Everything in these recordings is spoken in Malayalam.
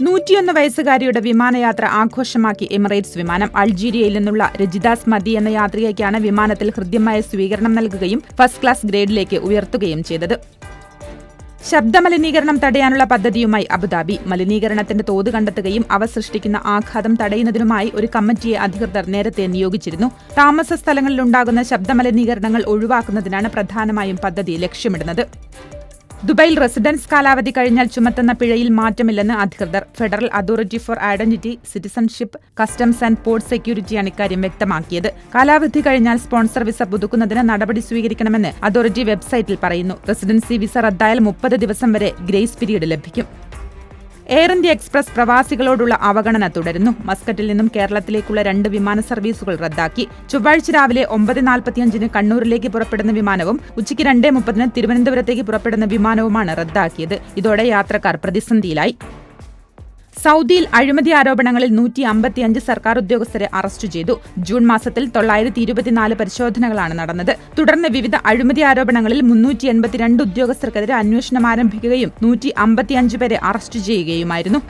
നൂറ്റിയൊന്ന് വയസ്സുകാരിയുടെ വിമാനയാത്ര ആഘോഷമാക്കി എമിറേറ്റ്സ് വിമാനം അൾജീരിയയിൽ നിന്നുള്ള രജിദാസ് മദി എന്ന യാത്രികയ്ക്കാണ് വിമാനത്തിൽ ഹൃദ്യമായ സ്വീകരണം നൽകുകയും ഫസ്റ്റ് ക്ലാസ് ഗ്രേഡിലേക്ക് ഉയർത്തുകയും ചെയ്തത്. ശബ്ദമലിനീകരണം തടയാനുള്ള പദ്ധതിയുമായി അബുദാബി. മലിനീകരണത്തിന്റെ തോത് കണ്ടെത്തുകയും അവ സൃഷ്ടിക്കുന്ന ആഘാതം തടയുന്നതിനുമായി ഒരു കമ്മിറ്റിയെ അധികൃതർ നേരത്തെ നിയോഗിച്ചിരുന്നു. താമസ സ്ഥലങ്ങളിലുണ്ടാകുന്ന ശബ്ദമലിനീകരണങ്ങൾ ഒഴിവാക്കുന്നതിനാണ് പ്രധാനമായും പദ്ധതി ലക്ഷ്യമിടുന്നത്. ദുബൈയിൽ റെസിഡൻസ് കാലാവധി കഴിഞ്ഞാൽ ചുമത്തുന്ന പിഴയിൽ മാറ്റമില്ലെന്ന് അധികൃതർ. Federal authority for identity citizenship customs and port സെക്യൂരിറ്റിയാണ് ഇക്കാര്യം വ്യക്തമാക്കിയത്. കാലാവധി കഴിഞ്ഞാൽ സ്പോൺസർ വിസ പുതുക്കുന്നതിന് നടപടി സ്വീകരിക്കണമെന്ന് അതോറിറ്റി വെബ്സൈറ്റിൽ പറയുന്നു. റെസിഡൻസി വിസ റദ്ദായാൽ മുപ്പത് ദിവസം വരെ ഗ്രേസ് പീരീഡ് ലഭിക്കും. എയർ ഇന്ത്യ എക്സ്പ്രസ് പ്രവാസികളോടുള്ള അവഗണന തുടരുന്നു. മസ്കറ്റിൽ നിന്നും കേരളത്തിലേക്കുള്ള രണ്ട് വിമാന സർവീസുകൾ റദ്ദാക്കി. ചൊവ്വാഴ്ച രാവിലെ ഒമ്പത് നാൽപ്പത്തിയഞ്ചിന് കണ്ണൂരിലേക്ക് പുറപ്പെടുന്ന വിമാനവും ഉച്ചയ്ക്ക് രണ്ട് മുപ്പതിന് തിരുവനന്തപുരത്തേക്ക് പുറപ്പെടുന്ന വിമാനവുമാണ് റദ്ദാക്കിയത്. ഇതോടെ യാത്രക്കാർ പ്രതിസന്ധിയിലായി. സൗദിയിൽ അഴിമതി ആരോപണങ്ങളിൽ നൂറ്റി അമ്പത്തിയഞ്ച് സർക്കാർ ഉദ്യോഗസ്ഥരെ അറസ്റ്റ് ചെയ്തു. ജൂൺ മാസത്തിൽ തൊള്ളായിരത്തി ഇരുപത്തിനാല് പരിശോധനകളാണ് നടന്നത്. തുടർന്ന് വിവിധ അഴിമതി ആരോപണങ്ങളിൽ മുന്നൂറ്റി എൺപത്തിരണ്ട് ഉദ്യോഗസ്ഥർക്കെതിരെ അന്വേഷണം ആരംഭിക്കുകയും നൂറ്റി അമ്പത്തിയഞ്ച് പേരെ അറസ്റ്റ് ചെയ്യുകയുമായിരുന്നു.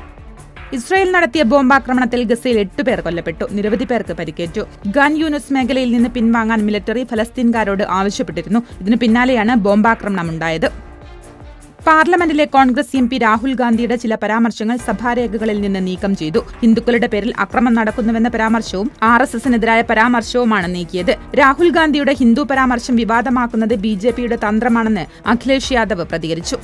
ഇസ്രായേൽ നടത്തിയ ബോംബാക്രമണത്തിൽ ഗസയിൽ എട്ട് പേർ കൊല്ലപ്പെട്ടു. നിരവധി പേർക്ക് പരിക്കേറ്റു. ഗാൻ യൂനുസ് മേഖലയിൽ നിന്ന് പിൻവാങ്ങാൻ മിലിറ്ററി ഫലസ്തീൻകാരോട് ആവശ്യപ്പെട്ടിരുന്നു. ഇതിനു പിന്നാലെയാണ് ബോംബാക്രമണമുണ്ടായത് പാർലമെന്റിലെ കോൺഗ്രസ് എം പി രാഹുൽ ഗാന്ധിയുടെ ചില പരാമർശങ്ങൾ സഭാരേഖകളിൽ നിന്ന് നീക്കം ചെയ്തു. ഹിന്ദുക്കളുടെ പേരിൽ അക്രമം നടക്കുന്നുവെന്ന പരാമർശവും ആർ എസ് എസിനെതിരായ പരാമർശവുമാണ് നീക്കിയത്. രാഹുൽ ഗാന്ധിയുടെ ഹിന്ദു പരാമർശം വിവാദമാക്കുന്നത് ബി ജെ പിയുടെ തന്ത്രമാണെന്ന് അഖിലേഷ് യാദവ് പ്രതികരിച്ചു.